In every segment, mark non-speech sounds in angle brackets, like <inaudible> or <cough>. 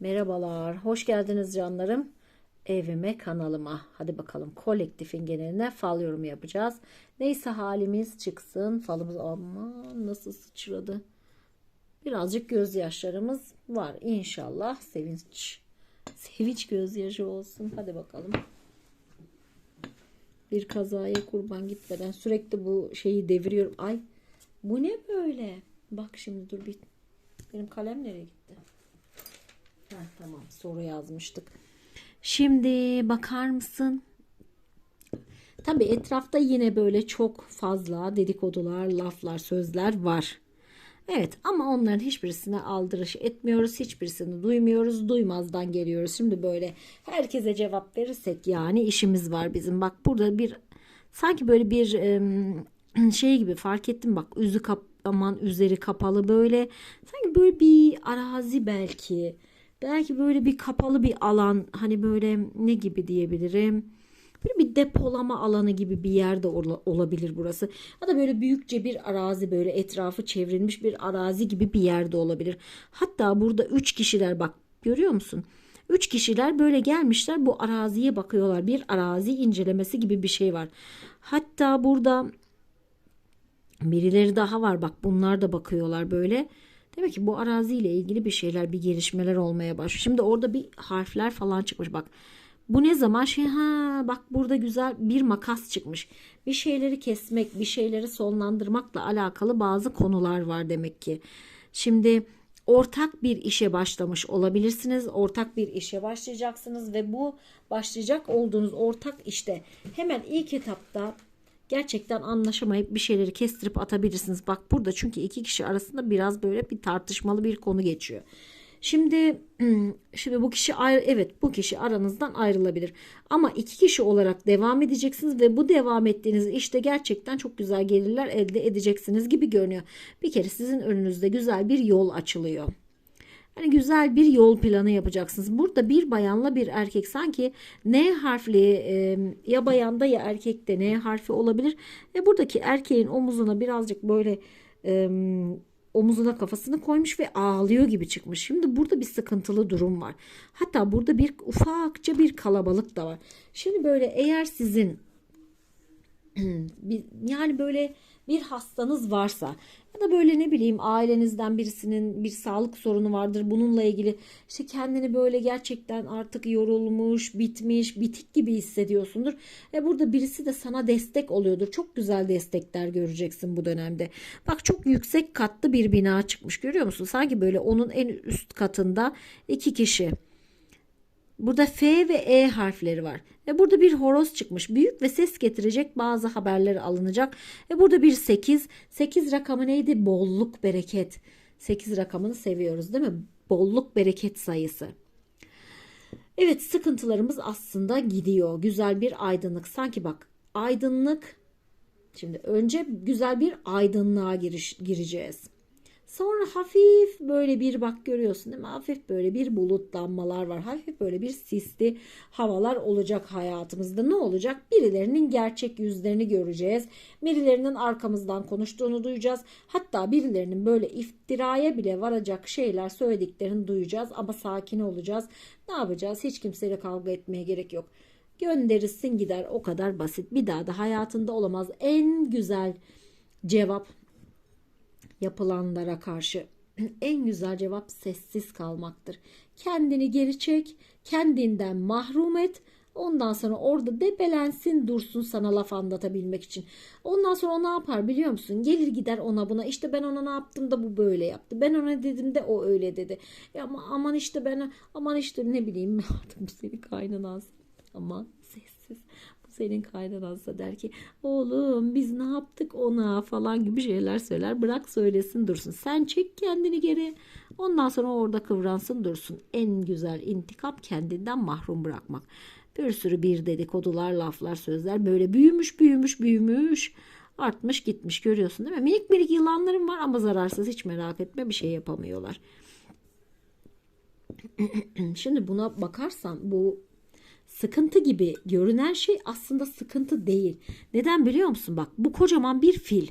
Merhabalar, hoş geldiniz canlarım. Evime, kanalıma. Hadi bakalım kolektifin geneline fal yorumu yapacağız. Neyse halimiz çıksın. Falımız aman nasıl sıçradı. Birazcık gözyaşlarımız var. İnşallah sevinç. Sevinç gözyaşı olsun. Hadi bakalım. Bir kazaya kurban gitmeden sürekli bu şeyi deviriyorum. Ay bu ne böyle? Bak şimdi dur bir. Benim kalem nereye gitti? Ha, tamam soru yazmıştık. Şimdi bakar mısın? Tabii etrafta yine böyle çok fazla dedikodular, laflar, sözler var. Evet ama onların hiçbirisine aldırış etmiyoruz. Hiçbirisini duymuyoruz. Duymazdan geliyoruz. Şimdi böyle herkese cevap verirsek yani işimiz var bizim. Bak burada bir sanki böyle bir <clears throat> şey gibi fark ettim bak üzü kap aman üzeri kapalı böyle sanki böyle bir arazi belki belki böyle bir kapalı bir alan hani böyle ne gibi diyebilirim böyle bir depolama alanı gibi bir yerde ola- olabilir burası ya da böyle büyükçe bir arazi böyle etrafı çevrilmiş bir arazi gibi bir yerde olabilir hatta burada üç kişiler bak görüyor musun Üç kişiler böyle gelmişler bu araziye bakıyorlar. Bir arazi incelemesi gibi bir şey var. Hatta burada Birileri daha var bak bunlar da bakıyorlar böyle. Demek ki bu araziyle ilgili bir şeyler bir gelişmeler olmaya başlıyor. Şimdi orada bir harfler falan çıkmış bak. Bu ne zaman şey ha bak burada güzel bir makas çıkmış. Bir şeyleri kesmek, bir şeyleri sonlandırmakla alakalı bazı konular var demek ki. Şimdi ortak bir işe başlamış olabilirsiniz. Ortak bir işe başlayacaksınız ve bu başlayacak olduğunuz ortak işte hemen ilk etapta gerçekten anlaşamayıp bir şeyleri kestirip atabilirsiniz. Bak burada çünkü iki kişi arasında biraz böyle bir tartışmalı bir konu geçiyor. Şimdi <clears throat> şimdi bu kişi ayrı evet bu kişi aranızdan ayrılabilir. Ama iki kişi olarak devam edeceksiniz ve bu devam ettiğiniz işte gerçekten çok güzel gelirler elde edeceksiniz gibi görünüyor. Bir kere sizin önünüzde güzel bir yol açılıyor. Hani güzel bir yol planı yapacaksınız. Burada bir bayanla bir erkek sanki N harfli e, ya bayanda ya erkekte N harfi olabilir. Ve buradaki erkeğin omuzuna birazcık böyle e, omuzuna kafasını koymuş ve ağlıyor gibi çıkmış. Şimdi burada bir sıkıntılı durum var. Hatta burada bir ufakça bir kalabalık da var. Şimdi böyle eğer sizin <clears throat> yani böyle bir hastanız varsa ya da böyle ne bileyim ailenizden birisinin bir sağlık sorunu vardır bununla ilgili işte kendini böyle gerçekten artık yorulmuş, bitmiş, bitik gibi hissediyorsundur. E burada birisi de sana destek oluyordur. Çok güzel destekler göreceksin bu dönemde. Bak çok yüksek katlı bir bina çıkmış görüyor musun? Sanki böyle onun en üst katında iki kişi. Burada F ve E harfleri var. Ve burada bir horoz çıkmış. Büyük ve ses getirecek bazı haberler alınacak. Ve burada bir 8. 8 rakamı neydi? Bolluk, bereket. 8 rakamını seviyoruz değil mi? Bolluk, bereket sayısı. Evet sıkıntılarımız aslında gidiyor. Güzel bir aydınlık. Sanki bak aydınlık. Şimdi önce güzel bir aydınlığa giriş, gireceğiz. Sonra hafif böyle bir bak görüyorsun değil mi? Hafif böyle bir bulutlanmalar var. Hafif böyle bir sisli havalar olacak hayatımızda. Ne olacak? Birilerinin gerçek yüzlerini göreceğiz. Birilerinin arkamızdan konuştuğunu duyacağız. Hatta birilerinin böyle iftiraya bile varacak şeyler söylediklerini duyacağız. Ama sakin olacağız. Ne yapacağız? Hiç kimseyle kavga etmeye gerek yok. Gönderirsin gider o kadar basit. Bir daha da hayatında olamaz. En güzel cevap yapılanlara karşı <clears throat> en güzel cevap sessiz kalmaktır. Kendini geri çek, kendinden mahrum et. Ondan sonra orada debelensin dursun sana laf anlatabilmek için. Ondan sonra o ne yapar biliyor musun? Gelir gider ona buna işte ben ona ne yaptım da bu böyle yaptı. Ben ona dedim de o öyle dedi. Ya ama aman işte ben aman işte ne bileyim artık bu senin kaynanası. Aman senin kaynanansa der ki oğlum biz ne yaptık ona falan gibi şeyler söyler. Bırak söylesin dursun. Sen çek kendini geri. Ondan sonra orada kıvransın dursun. En güzel intikam kendinden mahrum bırakmak. Bir sürü bir dedikodular, laflar, sözler böyle büyümüş, büyümüş, büyümüş. Artmış gitmiş görüyorsun değil mi? Minik minik yılanlarım var ama zararsız hiç merak etme bir şey yapamıyorlar. <clears throat> Şimdi buna bakarsan bu sıkıntı gibi görünen şey aslında sıkıntı değil. Neden biliyor musun? Bak bu kocaman bir fil.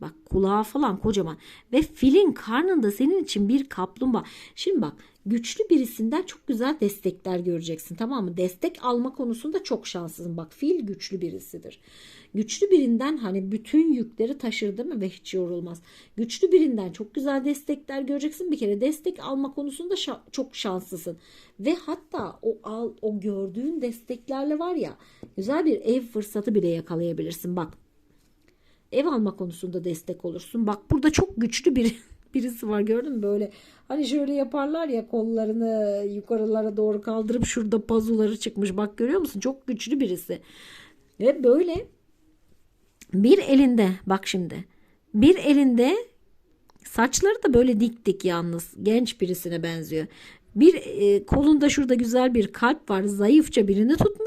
Bak kulağı falan kocaman. Ve filin karnında senin için bir kaplumbağa. Şimdi bak güçlü birisinden çok güzel destekler göreceksin tamam mı? Destek alma konusunda çok şanslısın. Bak fil güçlü birisidir. Güçlü birinden hani bütün yükleri taşır değil mi ve hiç yorulmaz. Güçlü birinden çok güzel destekler göreceksin. Bir kere destek alma konusunda şa- çok şanslısın. Ve hatta o al o gördüğün desteklerle var ya güzel bir ev fırsatı bile yakalayabilirsin. Bak ev alma konusunda destek olursun. Bak burada çok güçlü bir <laughs> birisi var gördün mü böyle hani şöyle yaparlar ya kollarını yukarılara doğru kaldırıp şurada pazuları çıkmış bak görüyor musun çok güçlü birisi ve böyle bir elinde bak şimdi bir elinde saçları da böyle dik dik yalnız genç birisine benziyor bir e, kolunda şurada güzel bir kalp var. Zayıfça birini tutmuş.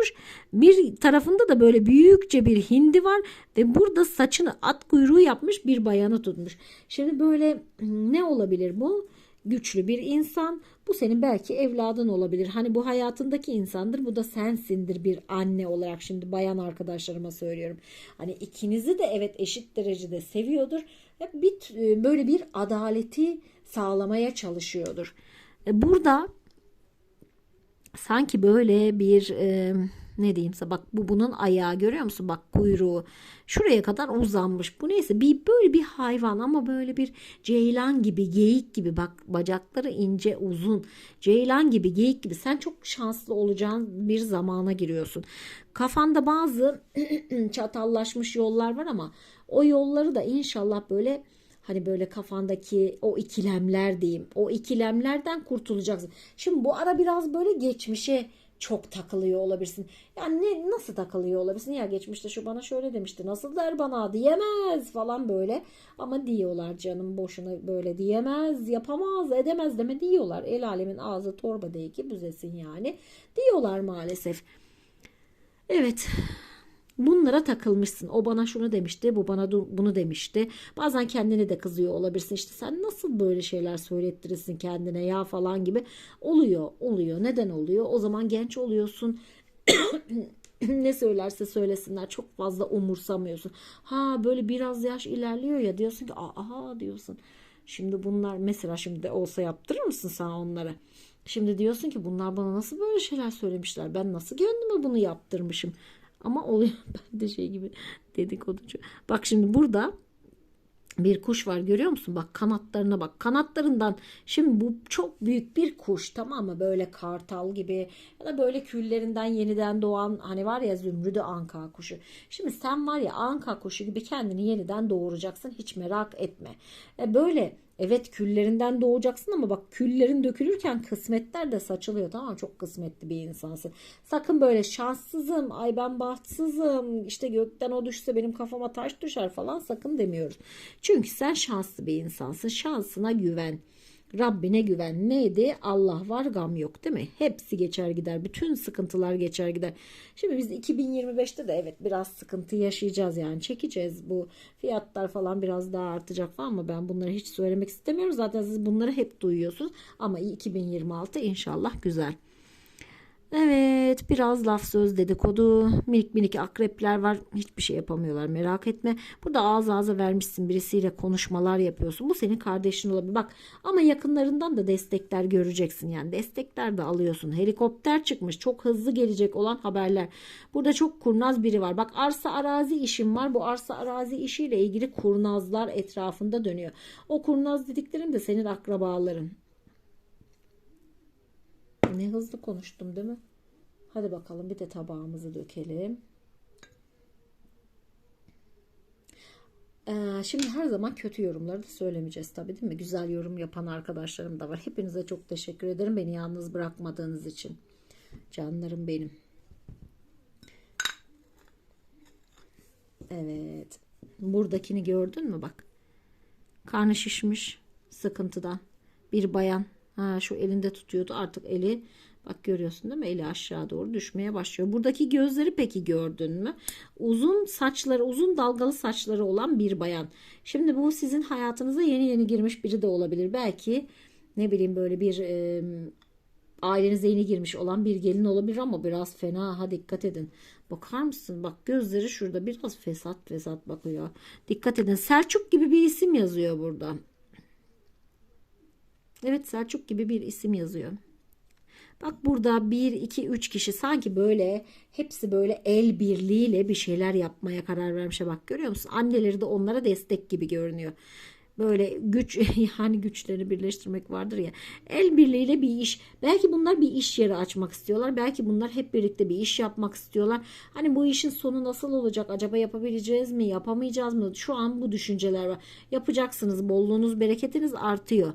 Bir tarafında da böyle büyükçe bir hindi var ve burada saçını at kuyruğu yapmış bir bayanı tutmuş. Şimdi böyle ne olabilir bu? Güçlü bir insan. Bu senin belki evladın olabilir. Hani bu hayatındaki insandır. Bu da sensindir bir anne olarak. Şimdi bayan arkadaşlarıma söylüyorum. Hani ikinizi de evet eşit derecede seviyordur. Hep bir böyle bir adaleti sağlamaya çalışıyordur. E, burada sanki böyle bir e, ne diyeyimse bak bu bunun ayağı görüyor musun? Bak kuyruğu şuraya kadar uzanmış. Bu neyse bir böyle bir hayvan ama böyle bir ceylan gibi geyik gibi bak bacakları ince uzun ceylan gibi geyik gibi sen çok şanslı olacağın bir zamana giriyorsun. Kafanda bazı <clears throat> çatallaşmış yollar var ama o yolları da inşallah böyle Hani böyle kafandaki o ikilemler diyeyim. O ikilemlerden kurtulacaksın. Şimdi bu ara biraz böyle geçmişe çok takılıyor olabilirsin. Yani ne, nasıl takılıyor olabilirsin? Ya geçmişte şu bana şöyle demişti. Nasıl der bana diyemez falan böyle. Ama diyorlar canım boşuna böyle diyemez, yapamaz, edemez deme diyorlar. El alemin ağzı torba değil ki büzesin yani. Diyorlar maalesef. Evet bunlara takılmışsın. O bana şunu demişti, bu bana bunu demişti. Bazen kendine de kızıyor olabilirsin. İşte sen nasıl böyle şeyler söylettirirsin kendine ya falan gibi. Oluyor, oluyor. Neden oluyor? O zaman genç oluyorsun. <clears throat> ne söylerse söylesinler çok fazla umursamıyorsun. Ha böyle biraz yaş ilerliyor ya diyorsun ki aha diyorsun. Şimdi bunlar mesela şimdi olsa yaptırır mısın sen onlara? Şimdi diyorsun ki bunlar bana nasıl böyle şeyler söylemişler? Ben nasıl gönlüme bunu yaptırmışım? Ama oluyor <laughs> ben de şey gibi dedikoducu. Bak şimdi burada bir kuş var görüyor musun? Bak kanatlarına bak. Kanatlarından şimdi bu çok büyük bir kuş tamam mı? Böyle kartal gibi ya da böyle küllerinden yeniden doğan hani var ya zümrüdü anka kuşu. Şimdi sen var ya anka kuşu gibi kendini yeniden doğuracaksın. Hiç merak etme. E böyle Evet küllerinden doğacaksın ama bak küllerin dökülürken kısmetler de saçılıyor tamam Çok kısmetli bir insansın. Sakın böyle şanssızım, ay ben bahtsızım, işte gökten o düşse benim kafama taş düşer falan sakın demiyoruz. Çünkü sen şanslı bir insansın. Şansına güven. Rabbine güven. Neydi? Allah var gam yok değil mi? Hepsi geçer gider. Bütün sıkıntılar geçer gider. Şimdi biz 2025'te de evet biraz sıkıntı yaşayacağız yani. Çekeceğiz bu fiyatlar falan biraz daha artacak falan ama ben bunları hiç söylemek istemiyorum. Zaten siz bunları hep duyuyorsunuz. Ama 2026 inşallah güzel. Evet biraz laf söz dedikodu minik minik akrepler var hiçbir şey yapamıyorlar merak etme. Burada ağız ağza vermişsin birisiyle konuşmalar yapıyorsun bu senin kardeşin olabilir bak ama yakınlarından da destekler göreceksin yani destekler de alıyorsun. Helikopter çıkmış çok hızlı gelecek olan haberler. Burada çok kurnaz biri var bak arsa arazi işim var bu arsa arazi işiyle ilgili kurnazlar etrafında dönüyor. O kurnaz dediklerim de senin akrabaların. Ne hızlı konuştum değil mi? Hadi bakalım bir de tabağımızı dökelim. Ee, şimdi her zaman kötü yorumları da söylemeyeceğiz tabii değil mi? Güzel yorum yapan arkadaşlarım da var. Hepinize çok teşekkür ederim beni yalnız bırakmadığınız için. Canlarım benim. Evet. Buradakini gördün mü bak. Karnı şişmiş sıkıntıdan. Bir bayan Ha, şu elinde tutuyordu artık eli bak görüyorsun değil mi eli aşağı doğru düşmeye başlıyor. Buradaki gözleri peki gördün mü? Uzun saçları uzun dalgalı saçları olan bir bayan. Şimdi bu sizin hayatınıza yeni yeni girmiş biri de olabilir. Belki ne bileyim böyle bir e, ailenize yeni girmiş olan bir gelin olabilir ama biraz fena. Ha dikkat edin. Bakar mısın? Bak gözleri şurada biraz fesat fesat bakıyor. Dikkat edin. Selçuk gibi bir isim yazıyor burada. Evet Selçuk gibi bir isim yazıyor. Bak burada 1, 2, 3 kişi sanki böyle hepsi böyle el birliğiyle bir şeyler yapmaya karar vermişe bak görüyor musun? Anneleri de onlara destek gibi görünüyor. Böyle güç <laughs> yani güçlerini birleştirmek vardır ya. El birliğiyle bir iş. Belki bunlar bir iş yeri açmak istiyorlar. Belki bunlar hep birlikte bir iş yapmak istiyorlar. Hani bu işin sonu nasıl olacak? Acaba yapabileceğiz mi? Yapamayacağız mı? Şu an bu düşünceler var. Yapacaksınız. Bolluğunuz, bereketiniz artıyor.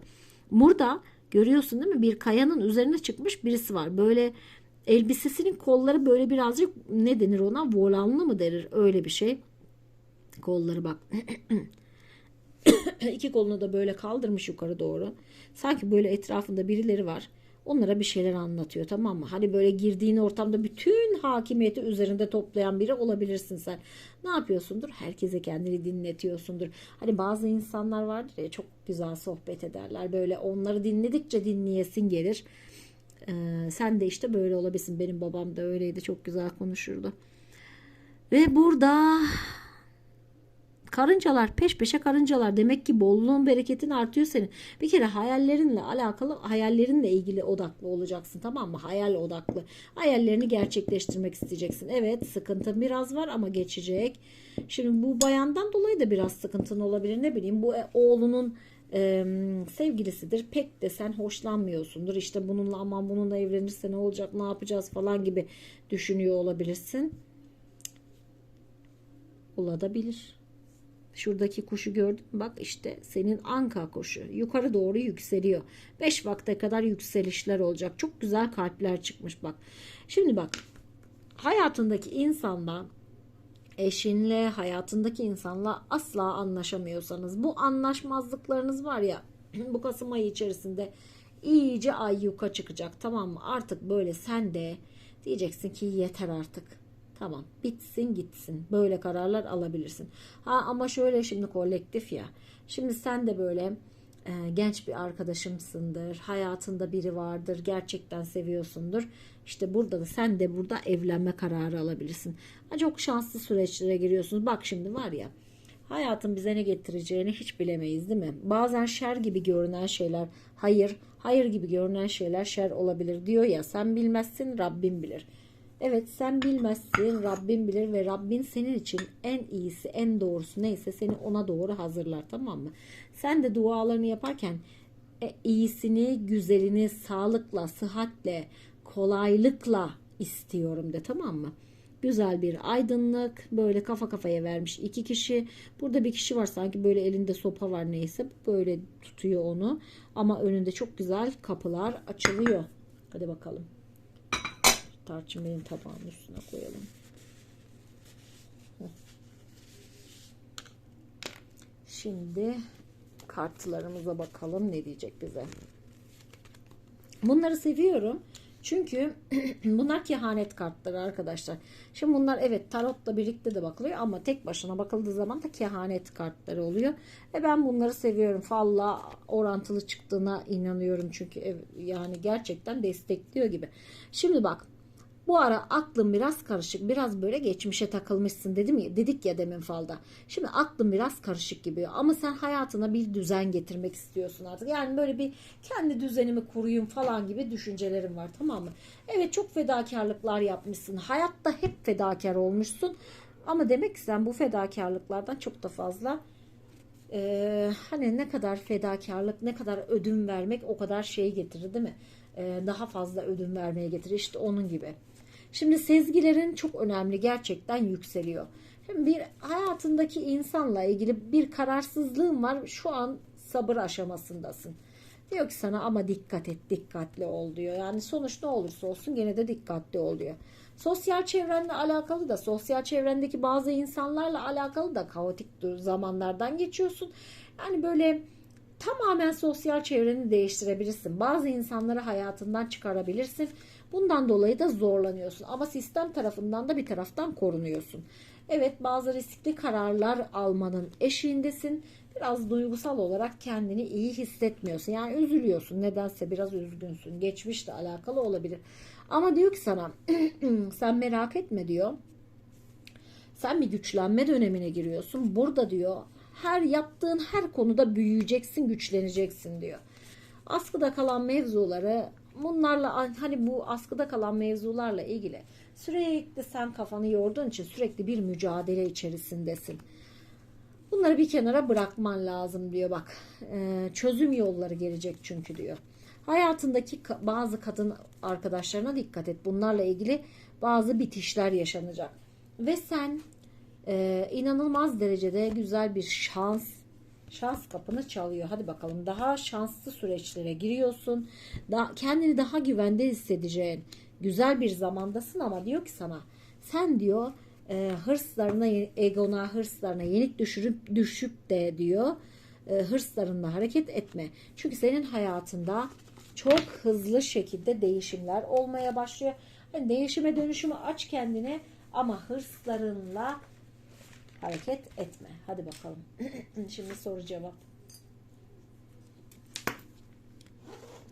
Burada görüyorsun değil mi? Bir kayanın üzerine çıkmış birisi var. Böyle elbisesinin kolları böyle birazcık ne denir ona? Volanlı mı denir? Öyle bir şey. Kolları bak. <coughs> İki kolunu da böyle kaldırmış yukarı doğru. Sanki böyle etrafında birileri var. Onlara bir şeyler anlatıyor tamam mı? Hani böyle girdiğin ortamda bütün hakimiyeti üzerinde toplayan biri olabilirsin sen. Ne yapıyorsundur? Herkese kendini dinletiyorsundur. Hani bazı insanlar vardır ya çok güzel sohbet ederler. Böyle onları dinledikçe dinleyesin gelir. Ee, sen de işte böyle olabilirsin. Benim babam da öyleydi. Çok güzel konuşurdu. Ve burada Karıncalar peş peşe karıncalar. Demek ki bolluğun bereketin artıyor senin. Bir kere hayallerinle alakalı hayallerinle ilgili odaklı olacaksın tamam mı? Hayal odaklı. Hayallerini gerçekleştirmek isteyeceksin. Evet sıkıntı biraz var ama geçecek. Şimdi bu bayandan dolayı da biraz sıkıntın olabilir. Ne bileyim bu e, oğlunun e, sevgilisidir. Pek de sen hoşlanmıyorsundur. İşte bununla aman bununla evlenirse ne olacak ne yapacağız falan gibi düşünüyor olabilirsin. Olabilir. Şuradaki kuşu gördün? Bak işte senin anka kuşu. Yukarı doğru yükseliyor. 5 vakte kadar yükselişler olacak. Çok güzel kalpler çıkmış bak. Şimdi bak hayatındaki insanla eşinle hayatındaki insanla asla anlaşamıyorsanız bu anlaşmazlıklarınız var ya <clears throat> bu Kasım ayı içerisinde iyice ay yuka çıkacak tamam mı? Artık böyle sen de diyeceksin ki yeter artık Tamam bitsin gitsin. Böyle kararlar alabilirsin. Ha ama şöyle şimdi kolektif ya. Şimdi sen de böyle e, genç bir arkadaşımsındır. Hayatında biri vardır. Gerçekten seviyorsundur. İşte burada da sen de burada evlenme kararı alabilirsin. Ha, çok şanslı süreçlere giriyorsunuz. Bak şimdi var ya hayatın bize ne getireceğini hiç bilemeyiz değil mi? Bazen şer gibi görünen şeyler hayır, hayır gibi görünen şeyler şer olabilir diyor ya sen bilmezsin Rabbim bilir. Evet sen bilmezsin Rabbin bilir ve Rabbin senin için en iyisi en doğrusu neyse seni ona doğru hazırlar tamam mı? Sen de dualarını yaparken e, iyisini güzelini sağlıkla sıhhatle kolaylıkla istiyorum de tamam mı? Güzel bir aydınlık böyle kafa kafaya vermiş iki kişi. Burada bir kişi var sanki böyle elinde sopa var neyse böyle tutuyor onu. Ama önünde çok güzel kapılar açılıyor. Hadi bakalım tarçın benim tabağımın üstüne koyalım. Şimdi kartlarımıza bakalım ne diyecek bize. Bunları seviyorum. Çünkü <clears throat> bunlar kehanet kartları arkadaşlar. Şimdi bunlar evet tarotla birlikte de bakılıyor ama tek başına bakıldığı zaman da kehanet kartları oluyor. E ben bunları seviyorum. Falla orantılı çıktığına inanıyorum çünkü yani gerçekten destekliyor gibi. Şimdi bak bu ara aklın biraz karışık, biraz böyle geçmişe takılmışsın dedim ya, dedik ya demin falda. Şimdi aklın biraz karışık gibi ama sen hayatına bir düzen getirmek istiyorsun artık. Yani böyle bir kendi düzenimi kuruyum falan gibi düşüncelerim var tamam mı? Evet çok fedakarlıklar yapmışsın. Hayatta hep fedakar olmuşsun. Ama demek ki sen bu fedakarlıklardan çok da fazla e, hani ne kadar fedakarlık, ne kadar ödün vermek o kadar şey getirir değil mi? E, daha fazla ödün vermeye getirir. İşte onun gibi. Şimdi sezgilerin çok önemli gerçekten yükseliyor. Şimdi bir hayatındaki insanla ilgili bir kararsızlığın var. Şu an sabır aşamasındasın. Diyor ki sana ama dikkat et, dikkatli ol diyor. Yani sonuç ne olursa olsun gene de dikkatli ol diyor. Sosyal çevrenle alakalı da, sosyal çevrendeki bazı insanlarla alakalı da kaotik zamanlardan geçiyorsun. Yani böyle tamamen sosyal çevreni değiştirebilirsin. Bazı insanları hayatından çıkarabilirsin. Bundan dolayı da zorlanıyorsun. Ama sistem tarafından da bir taraftan korunuyorsun. Evet bazı riskli kararlar almanın eşiğindesin. Biraz duygusal olarak kendini iyi hissetmiyorsun. Yani üzülüyorsun. Nedense biraz üzgünsün. Geçmişle alakalı olabilir. Ama diyor ki sana <clears throat> sen merak etme diyor. Sen bir güçlenme dönemine giriyorsun. Burada diyor her yaptığın her konuda büyüyeceksin, güçleneceksin diyor. Askıda kalan mevzuları bunlarla hani bu askıda kalan mevzularla ilgili sürekli sen kafanı yorduğun için sürekli bir mücadele içerisindesin. Bunları bir kenara bırakman lazım diyor bak. Ee, çözüm yolları gelecek çünkü diyor. Hayatındaki bazı kadın arkadaşlarına dikkat et. Bunlarla ilgili bazı bitişler yaşanacak. Ve sen e, inanılmaz derecede güzel bir şans şans kapını çalıyor. Hadi bakalım daha şanslı süreçlere giriyorsun. Daha, kendini daha güvende hissedeceğin güzel bir zamandasın ama diyor ki sana sen diyor e, hırslarına, egona, hırslarına yenik düşürüp düşüp de diyor e, hırslarınla hareket etme. Çünkü senin hayatında çok hızlı şekilde değişimler olmaya başlıyor. Yani değişime dönüşümü aç kendine ama hırslarınla hareket etme. Hadi bakalım. <clears throat> Şimdi soru cevap.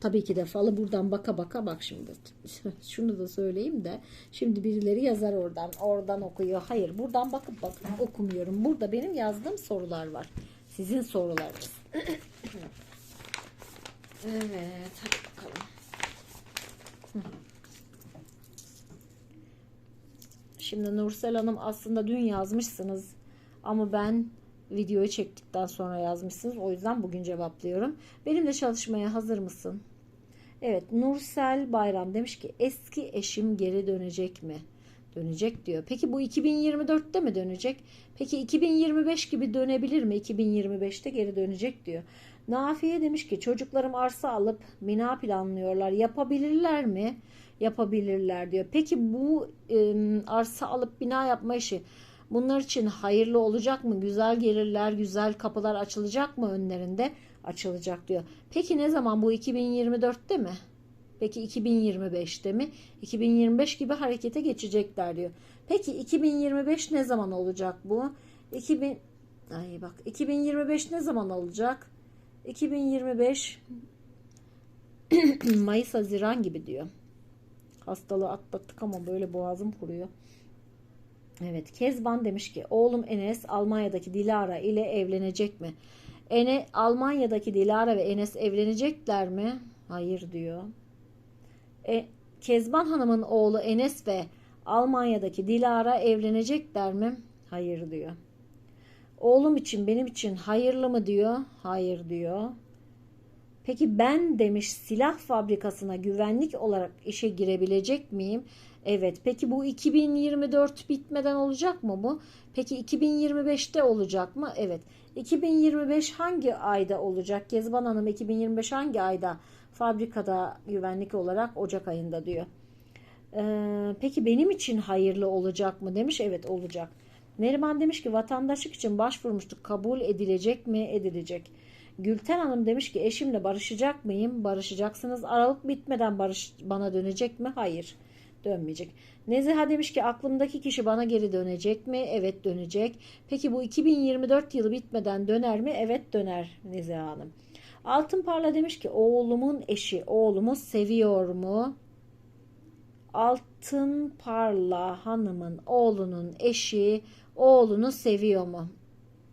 Tabii ki de falı buradan baka baka bak şimdi. <laughs> Şunu da söyleyeyim de. Şimdi birileri yazar oradan. Oradan okuyor. Hayır buradan bakıp bakıp okumuyorum. Burada benim yazdığım sorular var. Sizin sorularınız. <clears throat> evet. Hadi bakalım. Şimdi Nursel Hanım aslında dün yazmışsınız ama ben videoyu çektikten sonra yazmışsınız. O yüzden bugün cevaplıyorum. Benimle çalışmaya hazır mısın? Evet Nursel Bayram demiş ki eski eşim geri dönecek mi? Dönecek diyor. Peki bu 2024'te mi dönecek? Peki 2025 gibi dönebilir mi? 2025'te geri dönecek diyor. Nafiye demiş ki çocuklarım arsa alıp bina planlıyorlar. Yapabilirler mi? Yapabilirler diyor. Peki bu e, arsa alıp bina yapma işi bunlar için hayırlı olacak mı? Güzel gelirler, güzel kapılar açılacak mı önlerinde? Açılacak diyor. Peki ne zaman bu 2024'te mi? Peki 2025'te mi? 2025 gibi harekete geçecekler diyor. Peki 2025 ne zaman olacak bu? 2000 Ay bak 2025 ne zaman olacak? 2025 <clears throat> Mayıs Haziran gibi diyor. Hastalığı atlattık ama böyle boğazım kuruyor. Evet Kezban demiş ki oğlum Enes Almanya'daki Dilara ile evlenecek mi? Ene Almanya'daki Dilara ve Enes evlenecekler mi? Hayır diyor. E, Kezban Hanım'ın oğlu Enes ve Almanya'daki Dilara evlenecekler mi? Hayır diyor. Oğlum için benim için hayırlı mı diyor? Hayır diyor. Peki ben demiş silah fabrikasına güvenlik olarak işe girebilecek miyim? Evet. Peki bu 2024 bitmeden olacak mı bu? Peki 2025'te olacak mı? Evet. 2025 hangi ayda olacak? Kezban Hanım 2025 hangi ayda fabrikada güvenlik olarak Ocak ayında diyor. Ee, peki benim için hayırlı olacak mı demiş. Evet olacak. Neriman demiş ki vatandaşlık için başvurmuştuk. Kabul edilecek mi? Edilecek. Gülten Hanım demiş ki eşimle barışacak mıyım? Barışacaksınız. Aralık bitmeden barış bana dönecek mi? Hayır. Dönmeyecek. Neziha demiş ki aklımdaki kişi bana geri dönecek mi? Evet dönecek. Peki bu 2024 yılı bitmeden döner mi? Evet döner Neziha Hanım. Altın Parla demiş ki oğlumun eşi oğlumu seviyor mu? Altın Parla hanımın oğlunun eşi oğlunu seviyor mu?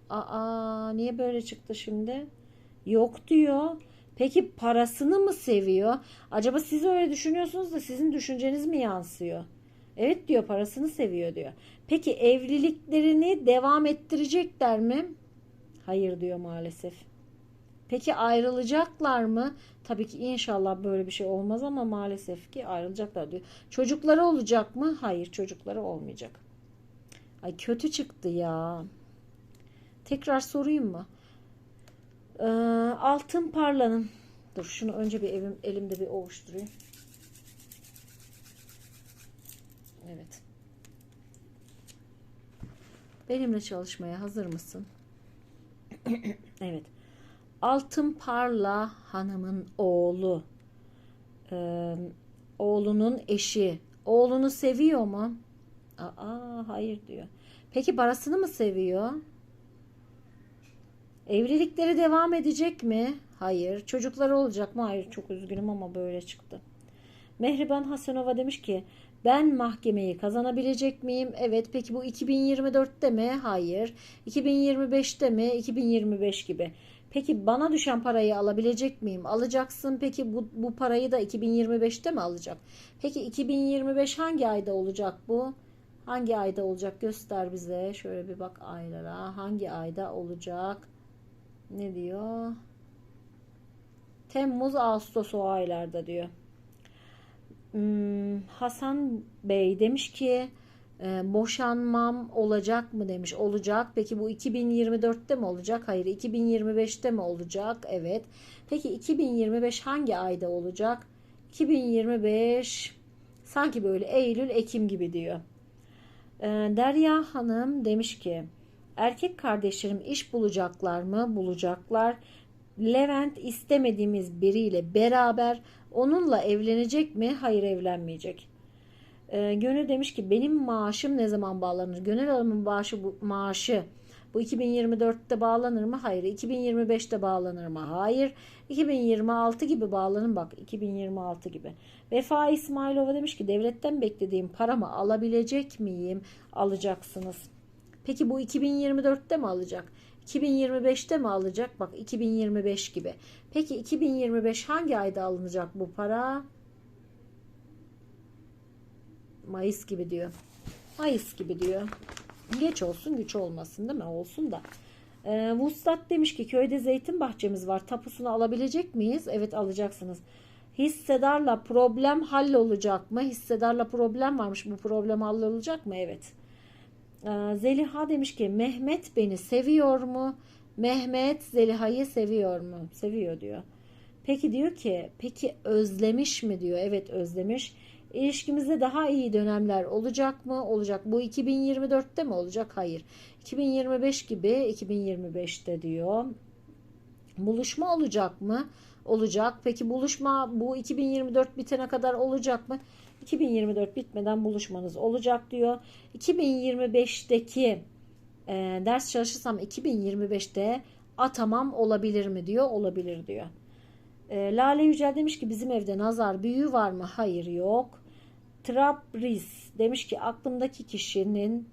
Aa niye böyle çıktı şimdi? Yok diyor. Peki parasını mı seviyor? Acaba siz öyle düşünüyorsunuz da sizin düşünceniz mi yansıyor? Evet diyor parasını seviyor diyor. Peki evliliklerini devam ettirecekler mi? Hayır diyor maalesef. Peki ayrılacaklar mı? Tabii ki inşallah böyle bir şey olmaz ama maalesef ki ayrılacaklar diyor. Çocukları olacak mı? Hayır çocukları olmayacak. Ay kötü çıktı ya. Tekrar sorayım mı? Ee, altın parlanın. Dur şunu önce bir evim, elimde bir ovuşturayım. Evet. Benimle çalışmaya hazır mısın? <clears throat> evet. Altın Parla Hanım'ın oğlu. Ee, oğlunun eşi. Oğlunu seviyor mu? Aa, hayır diyor. Peki parasını mı seviyor? Evlilikleri devam edecek mi? Hayır. Çocukları olacak mı? Hayır. Çok üzgünüm ama böyle çıktı. Mehriban Hasanova demiş ki ben mahkemeyi kazanabilecek miyim? Evet. Peki bu 2024'te mi? Hayır. 2025'te mi? 2025 gibi. Peki bana düşen parayı alabilecek miyim? Alacaksın. Peki bu, bu parayı da 2025'te mi alacak? Peki 2025 hangi ayda olacak bu? Hangi ayda olacak? Göster bize. Şöyle bir bak aylara. Hangi ayda olacak? Ne diyor? Temmuz, Ağustos o aylarda diyor. Hmm, Hasan Bey demiş ki e, boşanmam olacak mı demiş. Olacak. Peki bu 2024'te mi olacak? Hayır. 2025'te mi olacak? Evet. Peki 2025 hangi ayda olacak? 2025 sanki böyle Eylül, Ekim gibi diyor. E, Derya Hanım demiş ki erkek kardeşlerim iş bulacaklar mı? Bulacaklar. Levent istemediğimiz biriyle beraber onunla evlenecek mi? Hayır evlenmeyecek. Ee, Gönül demiş ki benim maaşım ne zaman bağlanır? Gönül Hanım'ın maaşı bu, maaşı bu 2024'te bağlanır mı? Hayır. 2025'te bağlanır mı? Hayır. 2026 gibi bağlanır bak 2026 gibi. Vefa İsmailova demiş ki devletten beklediğim paramı alabilecek miyim? Alacaksınız. Peki bu 2024'te mi alacak? 2025'te mi alacak? Bak 2025 gibi. Peki 2025 hangi ayda alınacak bu para? Mayıs gibi diyor. Mayıs gibi diyor. Geç olsun güç olmasın değil mi? Olsun da. Ee, Vuslat demiş ki köyde zeytin bahçemiz var. Tapusunu alabilecek miyiz? Evet alacaksınız. Hissedarla problem hallolacak mı? Hissedarla problem varmış. Bu problem hallolacak mı? Evet. Ee, Zeliha demiş ki Mehmet beni seviyor mu? Mehmet Zeliha'yı seviyor mu? Seviyor diyor. Peki diyor ki peki özlemiş mi diyor. Evet özlemiş. İlişkimizde daha iyi dönemler olacak mı? Olacak. Bu 2024'te mi olacak? Hayır. 2025 gibi 2025'te diyor. Buluşma olacak mı? Olacak. Peki buluşma bu 2024 bitene kadar olacak mı? 2024 bitmeden buluşmanız olacak diyor. 2025'teki e, ders çalışırsam 2025'te atamam olabilir mi diyor. Olabilir diyor. E, Lale Yücel demiş ki bizim evde nazar büyüğü var mı? Hayır yok. Trabris demiş ki aklımdaki kişinin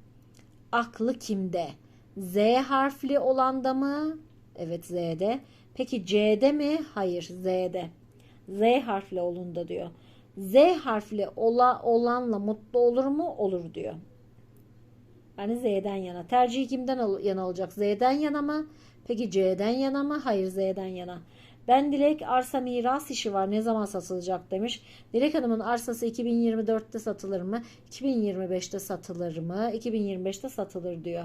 aklı kimde? Z harfli olanda mı? Evet Z'de. Peki C'de mi? Hayır Z'de. Z harfli olunda diyor. Z harfli ola, olanla mutlu olur mu? Olur diyor. Yani Z'den yana. Tercihi kimden yana olacak? Z'den yana mı? Peki C'den yana mı? Hayır Z'den yana. Ben Dilek arsa miras işi var ne zaman satılacak demiş. Dilek Hanım'ın arsası 2024'te satılır mı? 2025'te satılır mı? 2025'te satılır diyor.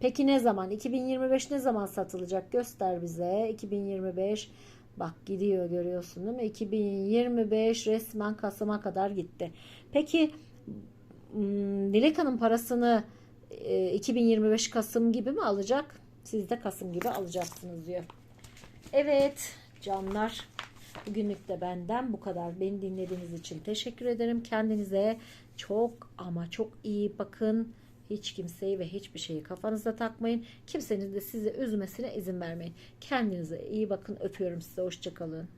Peki ne zaman? 2025 ne zaman satılacak? Göster bize. 2025 bak gidiyor görüyorsun değil mi? 2025 resmen Kasım'a kadar gitti. Peki Dilek Hanım parasını 2025 Kasım gibi mi alacak? Siz de Kasım gibi alacaksınız diyor. Evet canlar bugünlük de benden bu kadar. Beni dinlediğiniz için teşekkür ederim. Kendinize çok ama çok iyi bakın. Hiç kimseyi ve hiçbir şeyi kafanıza takmayın. Kimsenin de sizi üzmesine izin vermeyin. Kendinize iyi bakın. Öpüyorum size. Hoşçakalın.